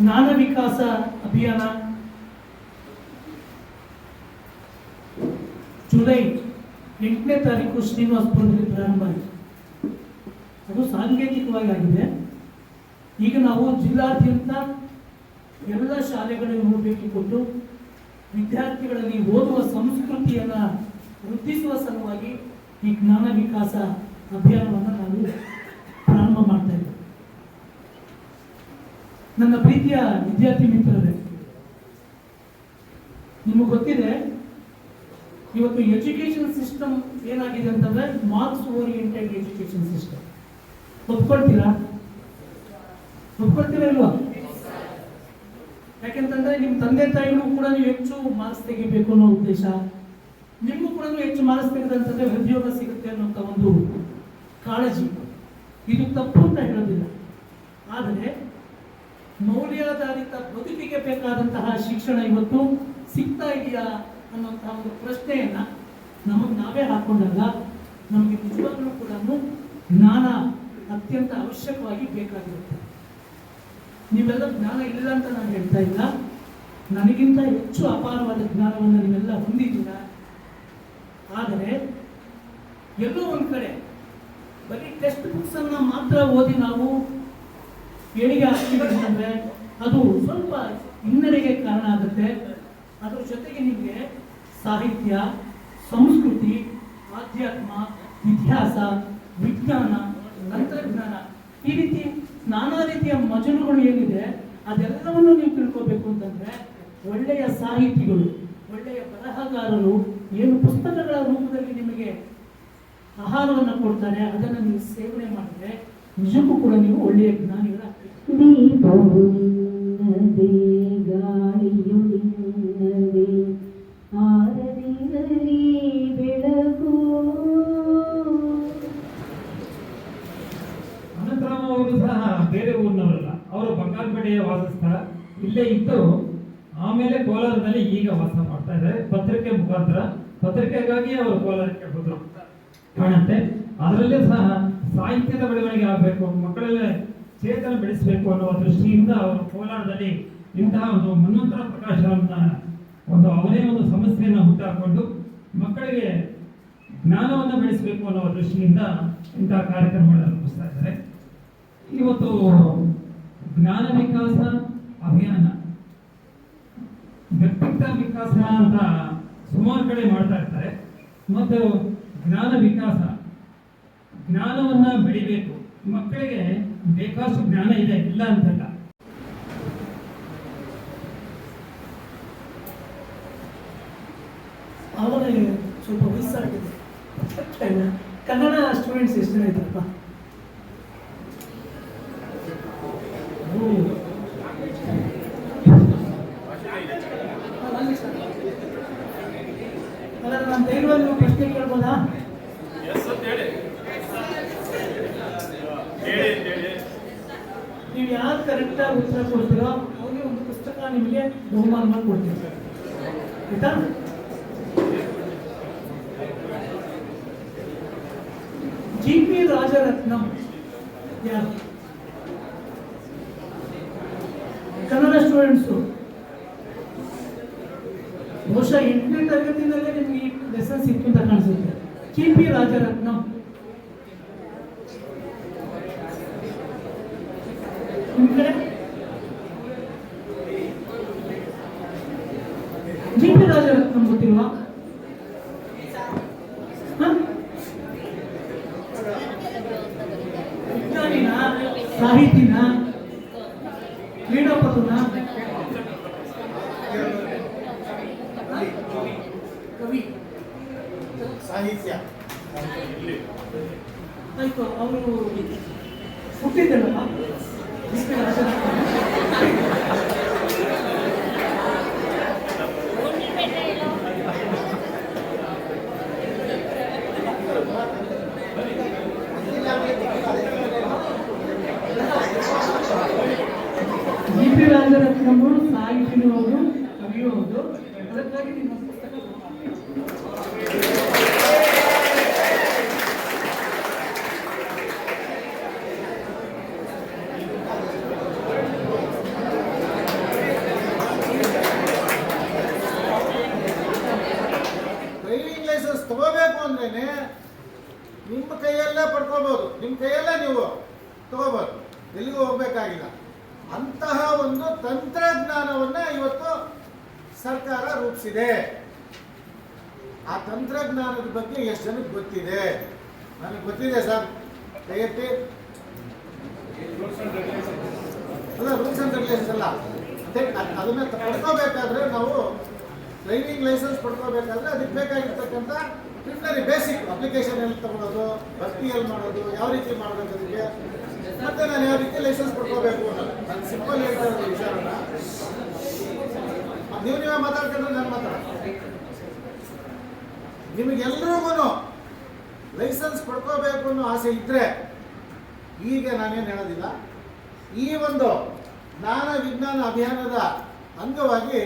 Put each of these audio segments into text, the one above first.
ಜ್ಞಾನ ವಿಕಾಸ ಅಭಿಯಾನ. ಜುಲೈ ಎಂಟನೇ ತಾರೀಕು ಶ್ರೀನಿವಾಸಪುರದಲ್ಲಿ ಪ್ರಾರಂಭ ಆಯಿತು. ಅದು ಸಾಂಕೇತಿಕವಾಗಿ ಆಗಿದೆ. ಈಗ ನಾವು ಜಿಲ್ಲಾದ್ಯಂತ ಎಲ್ಲ ಶಾಲೆಗಳನ್ನು ಕೊಟ್ಟು ವಿದ್ಯಾರ್ಥಿಗಳಲ್ಲಿ ಓದುವ ಸಂಸ್ಕೃತಿಯನ್ನು ವೃದ್ಧಿಸುವ ಸಲುವಾಗಿ ಈ ಜ್ಞಾನ ವಿಕಾಸ ಅಭಿಯಾನವನ್ನು ನಾವು ಪ್ರಾರಂಭ ಮಾಡ್ತಾ ಇದ್ದೇವೆ ನನ್ನ ಪ್ರೀತಿಯ ವಿದ್ಯಾರ್ಥಿ ಮಿತ್ರರೇ, ನಿಮಗೆ ಗೊತ್ತಿದೆ, ಇವತ್ತು ಎಜುಕೇಶನ್ ಸಿಸ್ಟಮ್ ಏನಾಗಿದೆ ಅಂತಂದ್ರೆ ಮಾರ್ಕ್ಸ್ ಓರಿಯೆಂಟೆಡ್ ಎಜುಕೇಶನ್ ಸಿಸ್ಟಮ್. ಒಪ್ಕೊಳ್ತೀರಾ? ಒಪ್ಕೊಳ್ತೀರಾ ಇಲ್ವಾ? ಯಾಕೆಂತಂದ್ರೆ ನಿಮ್ಮ ತಂದೆ ತಾಯಿಗಳು ಕೂಡ ನೀವು ಹೆಚ್ಚು ಮಾರ್ಕ್ಸ್ ತೆಗಿಬೇಕು ಅನ್ನೋ ಉದ್ದೇಶ. ನಿಮಗೂ ಕೂಡ ಹೆಚ್ಚು ಮಾರ್ಕ್ಸ್ ತೆಗೆದಂತಂದ್ರೆ ಉದ್ಯೋಗ ಸಿಗುತ್ತೆ ಅನ್ನೋಂಥ ಒಂದು ಕಾಳಜಿ. ಇದು ತಪ್ಪು ಅಂತ ಹೇಳೋದಿಲ್ಲ. ಆದರೆ ಮೌಲ್ಯಾಧಾರಿತ ಬದುಕಿಗೆ ಬೇಕಾದಂತಹ ಶಿಕ್ಷಣ ಇವತ್ತು ಸಿಗ್ತಾ ಇದೆಯಾ ಅನ್ನೋಂತಹ ಒಂದು ಪ್ರಶ್ನೆಯನ್ನ ನಮಗೆ ನಾವೇ ಹಾಕೊಂಡಾಗ ನಮಗೆ ನಿಜವಾಗ್ಲೂ ಕೂಡ ಜ್ಞಾನ ಅತ್ಯಂತ ಅವಶ್ಯಕವಾಗಿ ಬೇಕಾಗಿರುತ್ತೆ. ನೀವೆಲ್ಲ ಜ್ಞಾನ ಇಲ್ಲ ಅಂತ ನಾನು ಹೇಳ್ತಾ ಇಲ್ಲ. ನನಗಿಂತ ಹೆಚ್ಚು ಅಪಾರವಾದ ಜ್ಞಾನವನ್ನು ನೀವೆಲ್ಲ ಹೊಂದಿದ್ದೀರ? ಆದರೆ ಎಲ್ಲೋ ಒಂದು ಕಡೆ ಬರೀ ಟೆಕ್ಸ್ಟ್ ಬುಕ್ಸನ್ನು ಮಾತ್ರ ಓದಿ ನಾವು ಏಳಿಗೆ ಆಗ್ತಿದ್ರೆ ಅದು ಸ್ವಲ್ಪ ಹಿನ್ನಡೆಗೆ ಕಾರಣ ಆಗುತ್ತೆ. ಅದ್ರ ಜೊತೆಗೆ ನಿಮಗೆ ಸಾಹಿತ್ಯ, ಸಂಸ್ಕೃತಿ, ಆಧ್ಯಾತ್ಮ, ಇತಿಹಾಸ, ವಿಜ್ಞಾನ, ತಂತ್ರಜ್ಞಾನ ಈ ರೀತಿ ನಾನಾ ರೀತಿಯ ಮಜಲುಗಳು ಏನಿದೆ ಅದೆಲ್ಲವನ್ನು ನೀವು ತಿಳ್ಕೋಬೇಕು ಅಂತಂದ್ರೆ ಒಳ್ಳೆಯ ಸಾಹಿತಿಗಳು, ಒಳ್ಳೆಯ ಬರಹಗಾರರು ಏನು ಪುಸ್ತಕಗಳ ರೂಪದಲ್ಲಿ ನಿಮಗೆ ಆಹಾರವನ್ನು ಕೊಡ್ತಾರೆ, ಅದನ್ನು ನೀವು ಸೇವನೆ ಮಾಡಿದ್ರೆ ನಿಜಕ್ಕೂ ಕೂಡ ನೀವು ಒಳ್ಳೆಯ ಜ್ಞಾನಿಗಳ ನಿನ್ನದೇ ಗಾಳಿಯು ನಿನ್ನದೇ. ಆರದಿರಲಿ ಬೆಳಕು. ಅನಂತರಾಮ ಅವರು ಸಹ ಬೇರೆ ಊರಿನವರಲ್ಲ, ಅವರು ಬಂಗಾರಪೇಟೆಯ ವಾಸಸ್ಥಳ. ಇಲ್ಲೇ ಇದ್ದು ಆಮೇಲೆ ಕೋಲಾರದಲ್ಲಿ ಈಗ ವಾಸ ಮಾಡ್ತಾ ಇದ್ದಾರೆ. ಪತ್ರಿಕೆ ಮುಖಾಂತರ. ಪತ್ರಿಕೆಗಾಗಿ ಅವರು ಕೋಲಾರಕ್ಕೆ ಹೋದ್ರು. ಕಾಣುತ್ತೆ. ಅದರಲ್ಲೇ ಸಹ ಸಾಹಿತ್ಯದ ಬೆಳವಣಿಗೆ ಆಗಬೇಕು. ಮಕ್ಕಳಲ್ಲೇ ಚೇತನ ಬೆಳೆಸಬೇಕು ಅನ್ನುವ ದೃಷ್ಟಿಯಿಂದ ಅವರು ಕೋಲಾರದಲ್ಲಿ ಇಂತಹ ಒಂದು ಮನ್ವಂತರ ಪ್ರಕಾಶವನ್ನು ಒಂದು ಅವರೇ ಒಂದು ಸಮಸ್ಯೆಯನ್ನು ಹುಟ್ಟಾಕೊಂಡು ಮಕ್ಕಳಿಗೆ ಜ್ಞಾನವನ್ನು ಬೆಳೆಸಬೇಕು ಅನ್ನೋ ದೃಷ್ಟಿಯಿಂದ ಇಂತಹ ಕಾರ್ಯಕ್ರಮಗಳನ್ನು ರೂಪಿಸ್ತಾ ಇದ್ದಾರೆ. ಇವತ್ತು ಜ್ಞಾನ ವಿಕಾಸ ಅಭಿಯಾನ, ವ್ಯಕ್ತಿತ್ವ ವಿಕಾಸ ಅಂತ ಸುಮಾರು ಕಡೆ ಮಾಡ್ತಾ ಇರ್ತಾರೆ. ಮತ್ತು ಜ್ಞಾನ ವಿಕಾಸ, ಜ್ಞಾನವನ್ನು ಬೆಳಿಬೇಕು, ಮಕ್ಕಳಿಗೆ ಬೇಕಾಷ್ಟು ಜ್ಞಾನ ಇದೆ, ಇಲ್ಲ ಅಂತಲ್ಲ. ಆವಾಗ ಸ್ವಲ್ಪ ವಯಸ್ಸಾಗಿದೆ ಕನ್ನಡ ಸ್ಟೂಡೆಂಟ್ಸ್ ಎಷ್ಟು ಜನ ಇದ್ದಾರಪ್ಪ? ಪ್ರಶ್ನೆ ಕೇಳ್ಬೋದಾ ನೀವು ಯಾರು ಕರೆಕ್ಟಾಗಿ ಉತ್ತರ ಕೊಡ್ತೀರೋ ಅವ್ರಿಗೆ ಒಂದು ಪುಸ್ತಕ ನಿಮಗೆ ಮಾಡಿ ಕೊಡ್ತೀನಿ. ಆಯ್ತಾ? G P Rajaratnam Kannada students ಬಹುಶಃ ಎಂಟನೇ ತರಗತಿನಲ್ಲೇ ನಿಮ್ಗೆ ಲೆಸನ್ ಸಿಕ್ಕಿಂತ ಕಾಣಿಸುತ್ತೆ. G P Rajaratnam. ನಿಮ್ ಕಡೆ ಜಿ ಪಿ ರಾಜರತ್ನಂ ಗೊತ್ತಿಲ್ವಾ? ವಿಜ್ಞಾನಿನ? ಸಾಹಿತಿನ ಕ್ರೀಡಾಪಟುನ ಕವಿ. ಸಾಹಿತ್ಯ. ಆಯ್ತು ಅವರು ಹುಟ್ಟಿದ್ದಲ್ಲಮ್ಮ ハハハハ! ನಿಮ್ಮ ಕೈಯಲ್ಲೇ ಪಡ್ಕೋಬೋದು. ನಿಮ್ಮ ಕೈಯಲ್ಲೇ ನೀವು ತಗೋಬಹುದು ಎಲ್ಲಿಗೂ ಹೋಗಬೇಕಾಗಿಲ್ಲ. ಅಂತಹ ಒಂದು ತಂತ್ರಜ್ಞಾನವನ್ನ ಇವತ್ತು ಸರ್ಕಾರ ರೂಪಿಸಿದೆ. ಆ ತಂತ್ರಜ್ಞಾನದ ಬಗ್ಗೆ ಎಷ್ಟು ಜನಕ್ಕೆ ಗೊತ್ತಿದೆ? ನನಗೆ ಗೊತ್ತಿದೆ ಸರ್. ದಯವಿಟ್ಟು. ಅಲ್ಲ, ರೂಲ್ಸ್ ಅಂಡ್ ರೆಗ್ಯುಲೇಷನ್ಸ್ ಅಲ್ಲ. ಅದನ್ನ ಪಡ್ಕೋಬೇಕಾದ್ರೆ ನಾವು ಡ್ರೈವಿಂಗ್ ಲೈಸೆನ್ಸ್ ಪಡ್ಕೋಬೇಕಾದ್ರೆ ಅದಕ್ಕೆ ಬೇಕಾಗಿರ್ತಕ್ಕಂಥ ಪ್ರಿಲಿಮಿನರಿ ಬೇಸಿಕ್ ಅಪ್ಲಿಕೇಶನ್ ಎಲ್ಲಿ ತಗೊಳ್ಳೋದು ಭರ್ತಿ ಎಲ್ಲಿ ಮಾಡೋದು, ಯಾವ ರೀತಿ ಮಾಡಬೇಕು ಅದಕ್ಕೆ? ಮತ್ತೆ ನಾನು ಯಾವ ರೀತಿ ಲೈಸೆನ್ಸ್ ಪಡ್ಕೋಬೇಕು ಅಂತ. ನಾನು ಸಿಂಪಲ್ ಹೇಳ್ತಾ ಇರೋದು ವಿಚಾರನ. ನೀವು ನೀವೇ ಮಾತಾಡ್ಕೊಂಡ್ರೆ ನಾನು ಮಾತಾಡ ನಿಮಗೆಲ್ರಿಗೂ ಲೈಸೆನ್ಸ್ ಪಡ್ಕೋಬೇಕು ಅನ್ನೋ ಆಸೆ ಇದ್ರೆ, ಈಗ ನಾನೇನು ಹೇಳೋದಿಲ್ಲ. ಈ ಒಂದು ಜ್ಞಾನ ವಿಜ್ಞಾನ ಅಭಿಯಾನದ ಅಂಗವಾಗಿ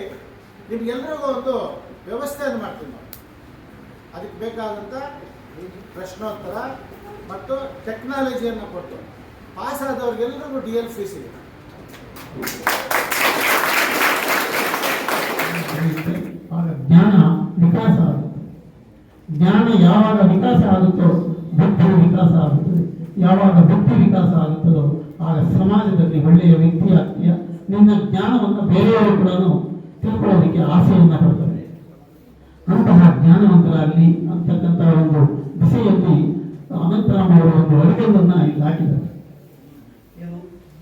ನಿಮ್ಗೆಲ್ರಿಗೂ ಒಂದು ವ್ಯವಸ್ಥೆಯನ್ನು ಮಾಡ್ತೀನಿ. ಅದಕ್ಕೆ ಬೇಕಾದಂಥ ಪ್ರಶ್ನೋತ್ತರ ಮತ್ತು ಟೆಕ್ನಾಲಜಿಯನ್ನು ಕೊಟ್ಟು pass ಆದವ್ರಿಗೆಲ್ಲರಿಗೂ D L C C Jnana Vikasa Jnana ಯಾವಾಗ ವಿಕಾಸ ಆಗುತ್ತೋ ಬುದ್ಧಿ ವಿಕಾಸ ಆಗುತ್ತದೆ. ಯಾವಾಗ ಬುದ್ಧಿ ವಿಕಾಸ ಆಗುತ್ತದೋ ಆಗ ಸಮಾಜದಲ್ಲಿ ಒಳ್ಳೆಯ ವ್ಯಕ್ತಿ ಆಗ್ತೀಯ. ನಿನ್ನ ಜ್ಞಾನವನ್ನು ಬೇರೆಯವರು ಕೂಡ ತಿಳ್ಕೊಳ್ಳೋದಕ್ಕೆ ಆಸೆಯನ್ನು ಪಡ್ತಾರೆ. ಅಂತಹ ಜ್ಞಾನವಂತರಾಗಲಿ ಅಂತಕ್ಕಂಥ ಒಂದು ದಿಸೆಯಲ್ಲಿ ಅನಂತರಾಮ್ ಅವರು ಒಂದು ಅರಿವನ್ನ ಇಲ್ಲಿ ಹಾಕಿದ್ದಾರೆ.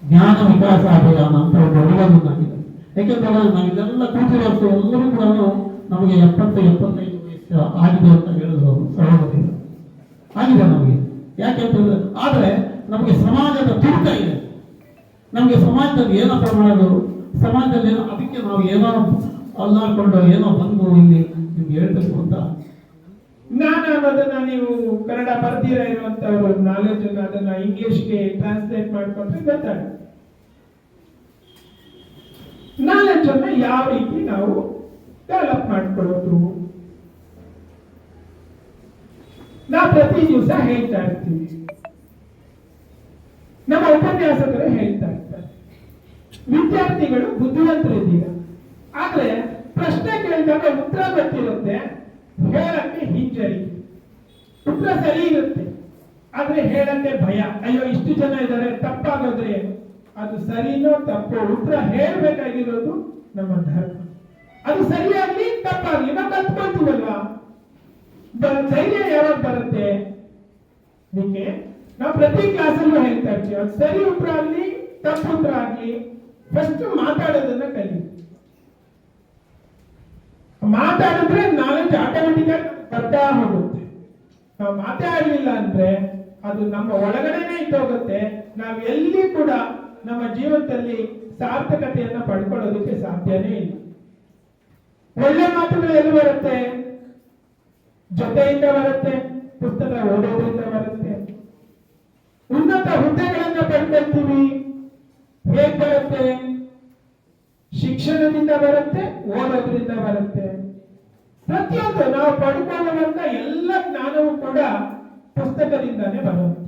ಜ್ಞಾನ ವಿಕಾಸ ಅಭಿಯಾನ ಅಂತ ಒಂದು ಅಡುಗೆಯನ್ನು ಹಾಕಿದ್ದಾರೆ. ಯಾಕೆಂದ್ರೆ ನಾವಿಲ್ಲೆಲ್ಲ ಕೂತಿರೋದು ಎಲ್ಲರೂ ಕೂಡ ನಮಗೆ ಎಪ್ಪತ್ತು ಎಪ್ಪತ್ತೈದು ವಯಸ್ಸು ಆಗಿದೆ ಅಂತ ಹೇಳಿದ್ರು ಅವರು ಸಹೋದರಿಗಳು ಆಗಿದೆ ನಮಗೆ. ಯಾಕೆಂತಂದ್ರೆ, ಆದರೆ ನಮಗೆ ಸಮಾಜದ ತುರ್ತ ಇದೆ. ನಮಗೆ ಸಮಾಜದಲ್ಲಿ ಏನಪ್ಪ ಮಾಡೋದು ಸಮಾಜದಲ್ಲಿ ಅದಕ್ಕೆ ನಾವು ಏನೋ ಕೊಂಡು ಏನೋ ಬಂದು ಇಲ್ಲಿ ನಿಮ್ಗೆ ಹೇಳ್ಬೇಕು ಅಂತ. ಜ್ಞಾನ ಅನ್ನೋದನ್ನ ನೀವು ಕನ್ನಡ ಬರ್ತೀರ ಇರುವಂತ ನಾಲೆಜ್ ಅದನ್ನ ಇಂಗ್ಲಿಷ್ಗೆ ಟ್ರಾನ್ಸ್ಲೇಟ್ ಮಾಡ್ಕೊಂಡ್ರೆ ಗೊತ್ತಾಗುತ್ತೆ. ನಾಲೆಜ್ ಅನ್ನ ಯಾವ ರೀತಿ ನಾವು ಡೆವಲಪ್ ಮಾಡ್ಕೊಳ್ಳೋದು ನಾ ಪ್ರತಿ ದಿವಸ ಹೇಳ್ತಾ ಇರ್ತೀವಿ. ನಮ್ಮ ಉಪನ್ಯಾಸಕರು ಹೇಳ್ತಾ ಇರ್ತಾರೆ. ವಿದ್ಯಾರ್ಥಿಗಳು ಬುದ್ಧಿವಂತರಿದ್ದೀರ? ಆದ್ರೆ ಪ್ರಶ್ನೆ ಕೇಳಿದಾಗ ಉತ್ತರ ಗೊತ್ತಿರುತ್ತೆ. ಹೇಳಕ್ಕೆ ಹಿಂಜರಿ. ಉತ್ತರ ಸರಿ ಇರುತ್ತೆ. ಆದ್ರೆ ಹೇಳಕ್ಕೆ ಭಯ. ಅಯ್ಯೋ, ಇಷ್ಟು ಜನ ಇದ್ದಾರೆ, ತಪ್ಪಾಗೋದ್ರೆ ಅದು ಸರಿನೋ ತಪ್ಪೋ? ಉತ್ತರ ಹೇಳ್ಬೇಕಾಗಿರೋದು ನಮ್ಮ ಧರ್ಮ. ಅದು ಸರಿಯಾಗ್ಲಿ, ತಪ್ಪಾಗಲಿ, ನಾವು ಕಲ್ತ್ಕೊಳ್ತೀವಲ್ವಾ? ಧೈರ್ಯ ಯಾವಾಗ ಬರುತ್ತೆ? ನಿಮಗೆ ನಾವು ಪ್ರತಿ ಕ್ಲಾಸಲ್ಲೂ ಹೇಳ್ತಾ ಇರ್ತೀವಿ, ಅದು ಸರಿ ಉತ್ತರ ಆಗ್ಲಿ, ತಪ್ಪು ಉತ್ತರ ಆಗಲಿ ಫಸ್ಟ್ ಮಾತಾಡೋದನ್ನ ಕಲಿ ಮಾತಾಡಿದ್ರೆ ನಾಲೆಜ್ ಆಟೋಮೆಟಿಕ್ ಆಗಿ ಬರ್ತಾ ಹೋಗುತ್ತೆ. ನಾವು ಮಾತಾಡಲಿಲ್ಲ ಅಂದ್ರೆ ಅದು ನಮ್ಮ ಒಳಗಡೆನೆ ಇದ್ದೋಗುತ್ತೆ. ನಾವು ಎಲ್ಲಿ ಕೂಡ ನಮ್ಮ ಜೀವನದಲ್ಲಿ ಸಾರ್ಥಕತೆಯನ್ನ ಪಡ್ಕೊಳ್ಳೋದಕ್ಕೆ ಸಾಧ್ಯನೇ ಇಲ್ಲ. ಒಳ್ಳೆ ಮಾತುಗಳು ಎಲ್ಲಿ ಬರುತ್ತೆ? ಜೊತೆಯಿಂದ ಬರುತ್ತೆ, ಪುಸ್ತಕ ಓದೋದ್ರಿಂದ ಬರುತ್ತೆ. ಉನ್ನತ ಹುದ್ದೆಗಳನ್ನ ಪಡ್ಕೊಳ್ತೀವಿ. ಹೇಗ್ ಬರುತ್ತೆ? ಶಿಕ್ಷಣದಿಂದ ಬರುತ್ತೆ, ಓದೋದ್ರಿಂದ ಬರುತ್ತೆ. ಪ್ರತಿಯೊಂದು ನಾವು ಪಡ್ಕೊಳ್ಳುವಂತ ಎಲ್ಲ ಜ್ಞಾನವೂ ಕೂಡ ಪುಸ್ತಕದಿಂದಾನೇ ಬರುತ್ತೆ